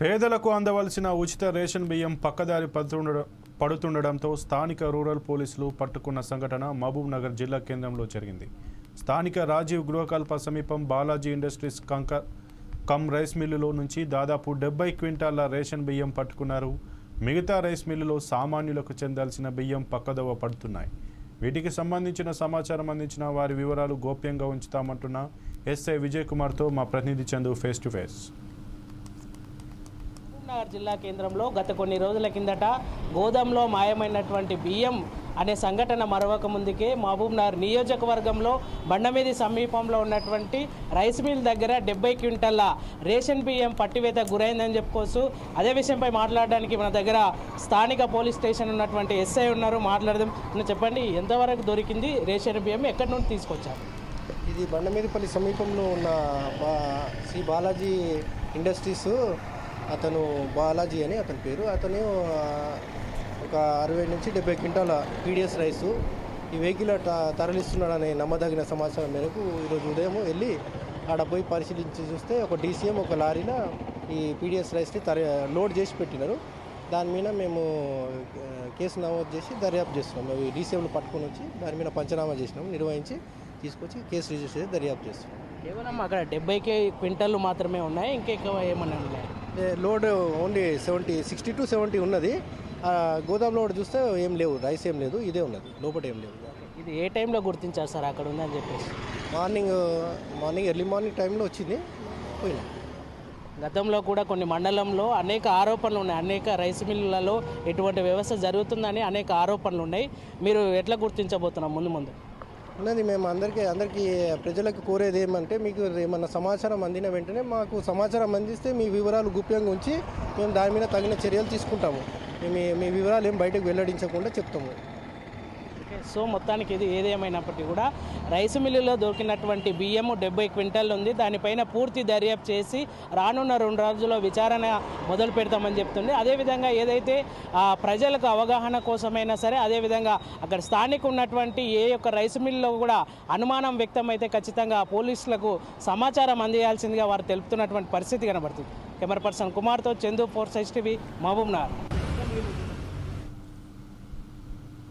పేదలకు అందవలసిన ఉచిత రేషన్ బియ్యం పక్కదారి పడుతుండ పడుతుండడంతో స్థానిక రూరల్ పోలీసులు పట్టుకున్న సంఘటన మహబూబ్ నగర్ జిల్లా కేంద్రంలో జరిగింది. స్థానిక రాజీవ్ గృహకల్ప సమీపం బాలాజీ ఇండస్ట్రీస్ కంక కమ్ రైస్ మిల్లులో నుంచి దాదాపు డెబ్బై క్వింటాల రేషన్ బియ్యం పట్టుకున్నారు. మిగతా రైస్ మిల్లులో సామాన్యులకు చెందాల్సిన బియ్యం పక్కదవ పడుతున్నాయి. వీటికి సంబంధించిన సమాచారం అందించిన వారి వివరాలు గోప్యంగా ఉంచుతామంటున్న ఎస్ఐ విజయ్ కుమార్తో మా ప్రతినిధి Chandu face to face. Mahabubnagar జిల్లా కేంద్రంలో గత కొన్ని రోజుల కిందట గోదాంలో మాయమైనటువంటి బియ్యం అనే సంఘటన మరొక ముందుకే మహబూబ్నగర్ నియోజకవర్గంలో బండమీది సమీపంలో ఉన్నటువంటి రైస్ మిల్ దగ్గర డెబ్బై క్వింటల్ల రేషన్ బియ్యం పట్టివేత గురైందని చెప్పుకోవచ్చు. అదే విషయంపై మాట్లాడడానికి మన దగ్గర స్థానిక పోలీస్ స్టేషన్ ఉన్నటువంటి ఎస్ఐ ఉన్నారు. మాట్లాడదాం. చెప్పండి ఎంతవరకు దొరికింది రేషన్ బియ్యం? ఎక్కడి నుండి తీసుకొచ్చారు? ఇది బండమీదపల్లి సమీపంలో ఉన్న బా శ్రీ బాలాజీ ఇండస్ట్రీస్ అతను బాలాజీ అని అతని పేరు. అతను ఒక అరవై నుంచి డెబ్బై క్వింటాల పీడిఎస్ రైసు ఈ వెహికల్ ట- తరలిస్తున్నాడనే నమ్మదగిన సమాచారం మేరకు ఈరోజు ఉదయం వెళ్ళి ఆడ పోయి పరిశీలించి చూస్తే ఒక డీసీఎం ఒక లారీలో ఈ పీడిఎస్ రైస్ని తర లోడ్ చేసి పెట్టినారు. దాని మీద మేము కేసు నమోదు చేసి దర్యాప్తు చేస్తున్నాం. మేము డీసీఎంలు పట్టుకొని వచ్చి దాని మీద పంచనామా చేసినాం నిర్వహించి తీసుకొచ్చి కేసు రిజిస్టర్ చేసి దర్యాప్తు చేస్తున్నాం. కేవలం అక్కడ డెబ్బైకే క్వింటల్ మాత్రమే ఉన్నాయి. ఇంకెక్కువ ఏమన్నా ఉన్నాయి? Load only seventy sixty two seventy ఉన్నది. గోదాం లోడ్ చూస్తే ఏం లేవు రైస్ ఏం లేదు ఇదే ఉన్నది లోపల ఏం లేవు. ఇది ఏ టైంలో గుర్తించారు సార్ అక్కడ ఉందని చెప్పేసి? మార్నింగ్ మార్నింగ్ ఎర్లీ మార్నింగ్ టైంలో వచ్చింది పోయినా. గతంలో కూడా కొన్ని మండలంలో అనేక ఆరోపణలు ఉన్నాయి అనేక రైస్ మిల్లులలో ఇటువంటి వ్యవస్థ జరుగుతుందని అనేక ఆరోపణలు ఉన్నాయి. మీరు ఎట్లా గుర్తించబోతున్నాం ముందు ముందు? ఉన్నది. మేము అందరికీ అందరికీ ప్రజలకు కోరేది ఏమంటే మీకు ఏమన్నా సమాచారం అందిన వెంటనే మాకు సమాచారం అందిస్తే మీ వివరాలు గుప్యంగా ఉంచి మేము దాని మీద తగిన చర్యలు తీసుకుంటాము. మీ మీ వివరాలు ఏం బయటకు వెల్లడించకుండా చెప్తాము. సో మొత్తానికి ఇది ఏదేమైనప్పటికీ కూడా రైస్ మిల్లులో దొరికినటువంటి బియ్యము డెబ్బై క్వింటాల్ ఉంది. దానిపైన పూర్తి దర్యాప్తు చేసి రానున్న రెండు రోజుల్లో విచారణ మొదలు పెడతామని చెప్తుంది. అదేవిధంగా ఏదైతే ప్రజలకు అవగాహన కోసమైనా సరే అదేవిధంగా అక్కడ స్థానిక ఉన్నటువంటి ఏ యొక్క రైస్ మిల్లులో కూడా అనుమానం వ్యక్తమైతే ఖచ్చితంగా పోలీసులకు సమాచారం అందియాల్సిందిగా వారు తెలుపుతున్నటువంటి పరిస్థితి కనబడుతుంది. కెమెరా పర్సన్ కుమార్తో Chandu four size TV Mahabub Nagar